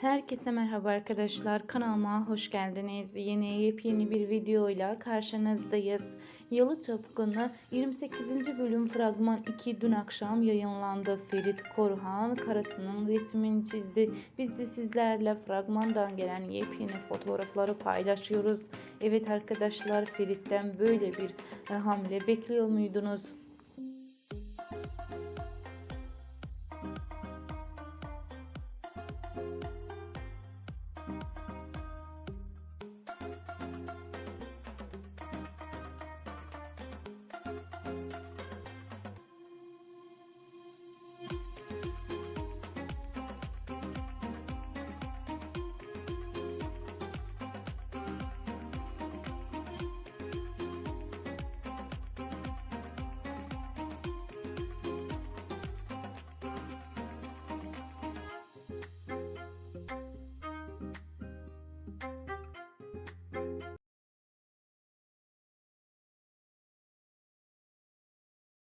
Herkese merhaba arkadaşlar. Kanalıma hoş geldiniz. Yeni yepyeni bir videoyla karşınızdayız. Yalı Çapkını 28. bölüm fragman 2 dün akşam yayınlandı. Ferit Korhan karısının resmini çizdi. Biz de sizlerle fragmandan gelen yepyeni fotoğrafları paylaşıyoruz. Evet arkadaşlar Ferit'ten böyle bir hamle bekliyor muydunuz?